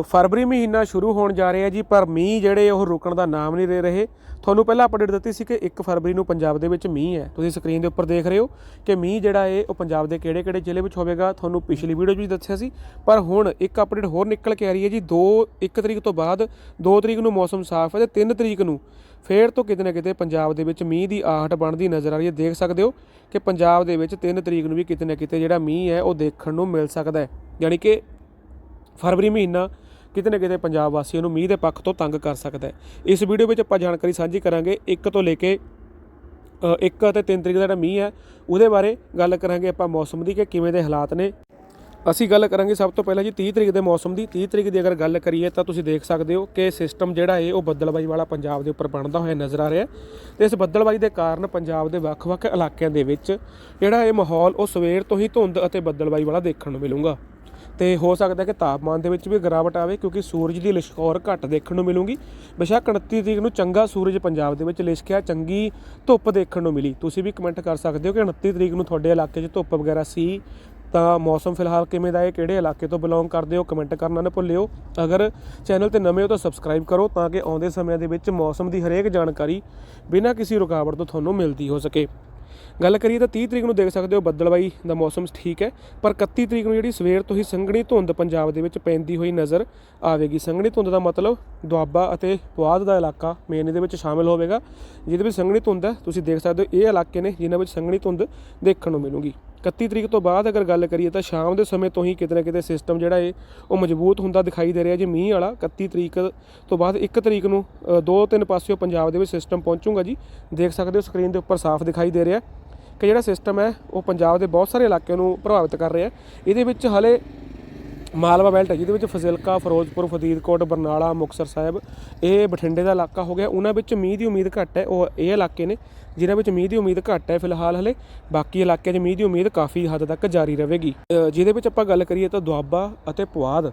ਫਰਵਰੀ ਮਹੀਨਾ ਸ਼ੁਰੂ ਹੋਣ ਜਾ ਰਿਹਾ ਜੀ, ਪਰ ਮੀਂਹ ਜਿਹੜੇ ਉਹ ਰੁਕਣ ਦਾ ਨਾਮ ਨਹੀਂ ਲੈ ਰਹੇ। ਤੁਹਾਨੂੰ ਪਹਿਲਾਂ ਅਪਡੇਟ ਦਿੱਤੀ ਸੀ ਕਿ 1 ਫਰਵਰੀ ਨੂੰ ਪੰਜਾਬ ਦੇ ਵਿੱਚ ਮੀਂਹ ਹੈ। ਤੁਸੀਂ ਸਕਰੀਨ ਦੇ ਉੱਪਰ ਦੇਖ ਰਹੇ ਹੋ ਕਿ ਮੀਂਹ ਜਿਹੜਾ ਹੈ ਉਹ ਪੰਜਾਬ ਦੇ ਕਿਹੜੇ-ਕਿਹੜੇ ਜ਼ਿਲ੍ਹੇ ਵਿੱਚ ਹੋਵੇਗਾ। ਤੁਹਾਨੂੰ ਪਿਛਲੀ ਵੀਡੀਓ 'ਚ ਵੀ ਦੱਸਿਆ ਸੀ, ਪਰ ਹੁਣ ਇੱਕ ਅਪਡੇਟ ਹੋਰ ਨਿਕਲ ਕੇ ਆ ਰਹੀ ਹੈ ਜੀ। 2 1 ਤਰੀਕ ਤੋਂ ਬਾਅਦ 2 ਤਰੀਕ ਨੂੰ ਮੌਸਮ ਸਾਫ਼ ਹੈ ਤੇ 3 ਤਰੀਕ ਨੂੰ ਫੇਰ ਤੋਂ ਕਿਤੇ ਨਾ ਕਿਤੇ ਪੰਜਾਬ ਦੇ ਵਿੱਚ ਮੀਂਹ ਦੀ ਆਹਟ ਬਣਦੀ ਨਜ਼ਰ ਆ ਰਹੀ ਹੈ। ਦੇਖ ਸਕਦੇ ਹੋ ਕਿ ਪੰਜਾਬ ਦੇ ਵਿੱਚ 3 ਤਰੀਕ ਨੂੰ ਵੀ ਕਿਤੇ ਨਾ ਕਿਤੇ ਜਿਹੜਾ ਮੀਂਹ ਹੈ, ਉਹ ਦੇਖਣ ਨੂੰ ਮਿਲ ਸਕਦਾ ਹੈ। ਯਾਨੀ ਕਿ ਫਰਵਰੀ ਮਹੀਨਾ ਕਿਤੇ ਨਾ ਕਿਤੇ ਪੰਜਾਬ ਵਾਸੀਆਂ ਨੂੰ ਮੀਂਹ ਦੇ ਪੱਖ ਤੋਂ ਤੰਗ ਕਰ ਸਕਦਾ ਹੈ। ਇਸ ਵੀਡੀਓ ਵਿੱਚ ਆਪਾਂ ਜਾਣਕਾਰੀ ਸਾਂਝੀ ਕਰਾਂਗੇ। 1 ਤੋਂ ਲੈ ਕੇ 1 ਅਤੇ 3 ਤਰੀਕ ਦਾ ਜਿਹੜਾ ਮੀਂਹ ਹੈ, ਉਹਦੇ ਬਾਰੇ ਗੱਲ ਕਰਾਂਗੇ ਆਪਾਂ ਮੌਸਮ ਦੀ ਕਿ ਕਿਵੇਂ ਦੇ ਹਾਲਾਤ ਨੇ। ਅਸੀਂ ਗੱਲ ਕਰਾਂਗੇ ਸਭ ਤੋਂ ਪਹਿਲਾਂ ਜੀ 30 ਤਰੀਕ ਦੇ ਮੌਸਮ ਦੀ। 30 ਤਰੀਕ ਦੀ ਅਗਰ ਗੱਲ ਕਰੀਏ ਤਾਂ ਤੁਸੀਂ ਦੇਖ ਸਕਦੇ ਹੋ ਕਿ ਸਿਸਟਮ ਜਿਹੜਾ ਹੈ ਉਹ ਬੱਦਲਬਾਈ ਵਾਲਾ ਪੰਜਾਬ ਦੇ ਉੱਪਰ ਬਣਦਾ ਹੋਇਆ ਨਜ਼ਰ ਆ ਰਿਹਾ ਹੈ। ਤੇ ਇਸ ਬੱਦਲਬਾਈ ਦੇ ਕਾਰਨ ਪੰਜਾਬ ਦੇ ਵੱਖ-ਵੱਖ ਇਲਾਕਿਆਂ ਦੇ ਵਿੱਚ ਜਿਹੜਾ ਇਹ ਮਾਹੌਲ, ਉਹ ਸਵੇਰ ਤੋਂ ਹੀ ਧੁੰਦ ਅਤੇ ਬੱਦਲਬਾਈ ਵਾਲਾ ਦੇਖਣ ਨੂੰ ਮਿਲੂਗਾ। ਤੇ ਹੋ ਸਕਦਾ ਕਿ ਤਾਪਮਾਨ ਦੇ ਵਿੱਚ ਵੀ ਗਿਰਾਵਟ ਆਵੇ, ਕਿਉਂਕਿ ਸੂਰਜ ਦੀ ਲਿਸ਼ਕੌਰ ਘੱਟ ਦੇਖਣ ਨੂੰ ਮਿਲੂਗੀ। ਬੇਸ਼ੱਕ 29 ਤਰੀਕ ਨੂੰ ਚੰਗਾ ਸੂਰਜ ਪੰਜਾਬ ਦੇ ਵਿੱਚ ਲਿਸ਼ਕਿਆ, ਚੰਗੀ ਧੁੱਪ ਦੇਖਣ ਨੂੰ ਮਿਲੀ। ਤੁਸੀਂ ਵੀ ਕਮੈਂਟ ਕਰ ਸਕਦੇ ਹੋ ਕਿ 29 ਤਰੀਕ ਨੂੰ ਤੁਹਾਡੇ ਇਲਾਕੇ 'ਚ ਧੁੱਪ ਵਗੈਰਾ ਸੀ, ਤਾਂ ਮੌਸਮ ਫਿਲਹਾਲ ਕਿਵੇਂ ਦਾ ਹੈ, ਕਿਹੜੇ ਇਲਾਕੇ ਤੋਂ ਬਿਲੋਂਗ ਕਰਦੇ ਹੋ ਕਮੈਂਟ ਕਰਨਾ ਨਾ ਭੁੱਲਿਓ। ਅਗਰ ਚੈਨਲ ਤੇ ਨਵੇਂ ਹੋ ਤਾਂ ਸਬਸਕ੍ਰਾਈਬ ਕਰੋ, ਤਾਂ ਕਿ ਆਉਂਦੇ ਸਮਿਆਂ ਦੇ ਵਿੱਚ ਮੌਸਮ ਦੀ ਹਰੇਕ ਜਾਣਕਾਰੀ ਬਿਨਾਂ ਕਿਸੇ ਰੁਕਾਵਟ ਤੋਂ ਤੁਹਾਨੂੰ ਮਿਲਦੀ ਹੋ ਸਕੇ। ਗੱਲ ਕਰੀਏ ਤਾਂ 30 ਤਰੀਕ ਨੂੰ ਦੇਖ ਸਕਦੇ ਹੋ ਬੱਦਲਬਾਈ ਦਾ ਮੌਸਮ ਠੀਕ ਹੈ, ਪਰ 31 ਤਰੀਕ ਨੂੰ ਜਿਹੜੀ ਸਵੇਰ ਤੋਂ ਹੀ ਸੰਘਣੀ ਧੁੰਦ ਪੰਜਾਬ ਦੇ ਵਿੱਚ ਪੈਂਦੀ ਹੋਈ ਨਜ਼ਰ ਆਵੇਗੀ। ਸੰਘਣੀ ਧੁੰਦ ਦਾ ਮਤਲਬ ਦੁਆਬਾ ਅਤੇ ਪੁਆਧ ਦਾ ਇਲਾਕਾ ਮੇਨ ਇਹਦੇ ਵਿੱਚ ਸ਼ਾਮਿਲ ਹੋਵੇਗਾ। ਜਿਹਦੇ ਵਿੱਚ ਸੰਘਣੀ ਧੁੰਦ ਹੈ, ਤੁਸੀਂ ਦੇਖ ਸਕਦੇ ਹੋ ਇਹ ਇਲਾਕੇ ਨੇ ਜਿਨ੍ਹਾਂ ਵਿੱਚ ਸੰਘਣੀ ਧੁੰਦ ਦੇਖਣ ਨੂੰ ਮਿਲੂਗੀ। 31 ਤਰੀਕ ਤੋਂ ਬਾਅਦ ਅਗਰ ਗੱਲ ਕਰੀਏ ਤਾਂ ਸ਼ਾਮ ਦੇ ਸਮੇਂ ਤੋਂ ਹੀ ਕਿਤੇ ਨਾ ਕਿਤੇ ਸਿਸਟਮ ਜਿਹੜਾ ਹੈ ਉਹ ਮਜ਼ਬੂਤ ਹੁੰਦਾ ਦਿਖਾਈ ਦੇ ਰਿਹਾ ਜੀ ਮੀਂਹ ਵਾਲਾ। 31 ਤਰੀਕ ਤੋਂ ਬਾਅਦ 1 ਤਰੀਕ ਨੂੰ ਦੋ ਤਿੰਨ ਪਾਸਿਓਂ ਪੰਜਾਬ ਦੇ ਵਿੱਚ ਸਿਸਟਮ ਪਹੁੰਚੂਗਾ ਜੀ। ਦੇਖ ਸਕਦੇ ਹੋ ਸਕਰੀਨ ਦੇ ਉੱਪਰ ਸਾਫ਼ ਦਿਖਾਈ ਦੇ ਰਿਹਾ ਕਿ ਜਿਹੜਾ ਸਿਸਟਮ ਹੈ, ਉਹ ਪੰਜਾਬ ਦੇ ਬਹੁਤ ਸਾਰੇ ਇਲਾਕਿਆਂ ਨੂੰ ਪ੍ਰਭਾਵਿਤ ਕਰ ਰਿਹਾ ਇਹਦੇ ਵਿੱਚ ਹਲੇ ਮਾਲਵਾ ਬੈਲਟ ਹੈ, ਜਿਹਦੇ ਵਿੱਚ ਫਜ਼ਿਲਕਾ, ਫਿਰੋਜ਼ਪੁਰ, ਫਰੀਦਕੋਟ, ਬਰਨਾਲਾ, ਮੁਕਤਸਰ ਸਾਹਿਬ, ਇਹ ਬਠਿੰਡੇ ਦਾ ਇਲਾਕਾ ਹੋ ਗਿਆ। ਉਹਨਾਂ ਵਿੱਚ ਮੀਂਹ ਦੀ ਉਮੀਦ ਘੱਟ ਹੈ, ਉਹ ਇਹ ਇਲਾਕੇ ਨੇ ਜਿਨ੍ਹਾਂ ਵਿੱਚ ਮੀਂਹ ਦੀ ਉਮੀਦ ਘੱਟ ਹੈ ਫਿਲਹਾਲ ਹਲੇ। ਬਾਕੀ ਇਲਾਕਿਆਂ 'ਚ ਮੀਂਹ ਦੀ ਉਮੀਦ ਕਾਫੀ ਹੱਦ ਤੱਕ ਜਾਰੀ ਰਹੇਗੀ। ਜਿਹਦੇ ਵਿੱਚ ਆਪਾਂ ਗੱਲ ਕਰੀਏ ਤਾਂ ਦੁਆਬਾ ਅਤੇ ਪੁਆਧ,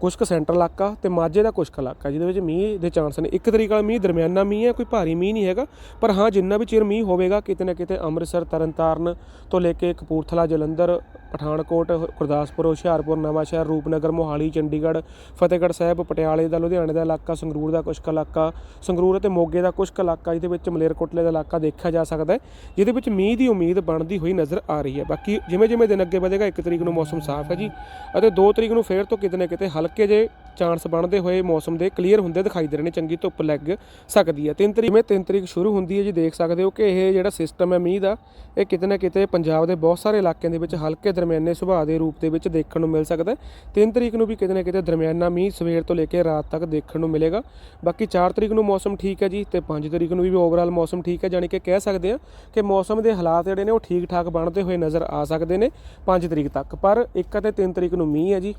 ਕੁਛ ਕੁ ਸੈਂਟਰ ਇਲਾਕਾ ਤੇ ਮਾਝੇ ਦਾ ਕੁਛ ਕੁ ਇਲਾਕਾ, ਜਿਹਦੇ ਵਿੱਚ ਮੀਂਹ ਦੇ ਚਾਂਸ ਨੇ। ਇੱਕ ਤਰੀਕ ਵਾਲਾ ਮੀਂਹ, ਦਰਮਿਆਨਾ ਮੀਂਹ ਹੈ, ਕੋਈ ਭਾਰੀ ਮੀਂਹ ਨਹੀਂ ਹੈਗਾ, ਪਰ ਹਾਂ, ਜਿੰਨਾ ਵੀ ਚਿਰ ਮੀਂਹ ਹੋਵੇਗਾ, ਕਿਤੇ ਨਾ ਕਿਤੇ ਅੰਮ੍ਰਿਤਸਰ, ਤਰਨਤਾਰਨ ਤੋਂ ਲੈ ਕੇ ਕਪੂਰਥਲਾ, ਜਲੰਧਰ ਪਠਾਨਕੋਟ, ਗੁਰਦਾਸਪੁਰ, ਹੁਸ਼ਿਆਰਪੁਰ ਨਵਾਂਸ਼ਹਿਰ ਰੂਪਨਗਰ, ਮੋਹਾਲੀ, ਚੰਡੀਗੜ੍ਹ, ਫਤਿਹਗੜ੍ਹ ਸਾਹਿਬ, ਪਟਿਆਲੇ ਦਾ ਲੁਧਿਆਣੇ ਦਾ ਇਲਾਕਾ, ਸੰਗਰੂਰ ਦਾ ਕੁਛ ਕੁ ਇਲਾਕਾ। ਸੰਗਰੂਰ ਅਤੇ ਮੋਗੇ ਦਾ ਕੁਛ ਕੁ ਇਲਾਕਾ, ਜਿਹਦੇ ਵਿੱਚ ਮਲੇਰਕੋਟਲੇ ਦਾ ਇਲਾਕਾ ਦੇਖਿਆ ਜਾ ਸਕਦਾ ਹੈ, ਜਿਹਦੇ ਵਿੱਚ ਮੀਂਹ ਦੀ ਉਮੀਦ ਬਣਦੀ ਹੋਈ ਨਜ਼ਰ ਆ ਰਹੀ ਹੈ। ਬਾਕੀ ਜਿਵੇਂ ਜਿਵੇਂ ਦਿਨ ਅੱਗੇ ਵਧੇਗਾ 1 ਤਰੀਕ ਨੂੰ ਮੌਸਮ ਸਾਫ਼ ਹੈ ਜੀ ਅਤੇ 2 ਤਰੀਕ ਨੂੰ ਫੇਰ ਤੋਂ ਕਿਤੇ ਨਾ ਕਿਤੇ ਹਲਕੇ ਜੇ ਚਾਂਸ ਬਣਦੇ ਹੋਏ ਮੌਸਮ ਦੇ ਕਲੀਅਰ ਹੁੰਦੇ ਦਿਖਾਈ ਦੇ ਰਹੇ ਨੇ, ਚੰਗੀ ਧੁੱਪ ਲੱਗ ਸਕਦੀ ਹੈ। 3 ਤਰੀਕ ਜਿਵੇਂ 3 ਤਰੀਕ ਸ਼ੁਰੂ ਹੁੰਦੀ ਹੈ ਜੀ, ਦੇਖ ਸਕਦੇ ਹੋ ਕਿ ਇਹ ਜਿਹੜਾ ਸਿਸਟਮ ਹੈ ਮੀਂਹ ਦਾ, ਇਹ ਕਿਤੇ ਨਾ ਕਿਤੇ ਪੰਜਾਬ ਦੇ ਬਹੁਤ ਸਾਰੇ ਇਲਾਕਿਆਂ ਦੇ ਵਿੱਚ ਹਲਕੇ ਦਰਮਿਆਨੇ ਸੁਭਾਅ ਦੇ ਰੂਪ ਦੇ ਵਿੱਚ ਦੇਖਣ ਨੂੰ ਮਿਲ ਸਕਦਾ ਹੈ। 3 ਤਰੀਕ ਨੂੰ ਵੀ ਕਿਤੇ ਨਾ ਕਿਤੇ ਦਰਮਿਆਨਾ ਮੀਂਹ ਸਵੇਰ ਤੋਂ ਲੈ ਕੇ ਰਾਤ ਤੱਕ ਦੇਖਣ ਨੂੰ ਮਿਲੇਗਾ। ਬਾਕੀ 4 ਤਰੀਕ ਨੂੰ ਮੌਸਮ ਠੀਕ ਹੈ ਜੀ ਤੇ 5 ਤਰੀਕ ਨੂੰ ਵੀ ਓਵਰਆਲ ਮੌਸਮ ਠੀਕ ਹੈ, ਜਾਣੀ ਕਿ ਕਹਿ ਸਕਦੇ ਆ ਕਿ ਮੌਸਮ ਦੇ ਹਾਲਾਤ ਜਿਹੜੇ ਨੇ ਉਹ ਠੀਕ ਠਾਕ ਬਣਦੇ ਹੋਏ ਨਜ਼ਰ ਆ ਸਕਦੇ ਨੇ 5 ਤਰੀਕ ਤੱਕ। ਪਰ 1 ਅਤੇ 3 ਤਰੀਕ ਨੂੰ ਮੀਂਹ ਹੈ ਜੀ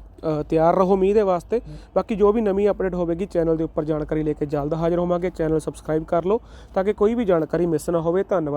ਤਿਆਰ ਰਹੋ ਮੀਂਹ ਦੇ ਵਾਸਤੇ। ਬਾਕੀ ਜੋ ਵੀ ਨਵੀਂ ਅਪਡੇਟ ਹੋਵੇਗੀ ਚੈਨਲ ਦੇ ਉੱਪਰ ਜਾਣਕਾਰੀ ਲੈ ਕੇ ਜਲਦ ਹਾਜ਼ਰ ਹੋਵਾਂਗੇ। ਚੈਨਲ ਸਬਸਕ੍ਰਾਈਬ ਕਰ ਲਓ ਤਾਂ ਕਿ ਕੋਈ ਵੀ ਜਾਣਕਾਰੀ ਮਿਸ ਨਾ ਹੋਵੇ। ਧੰਨਵਾਦ।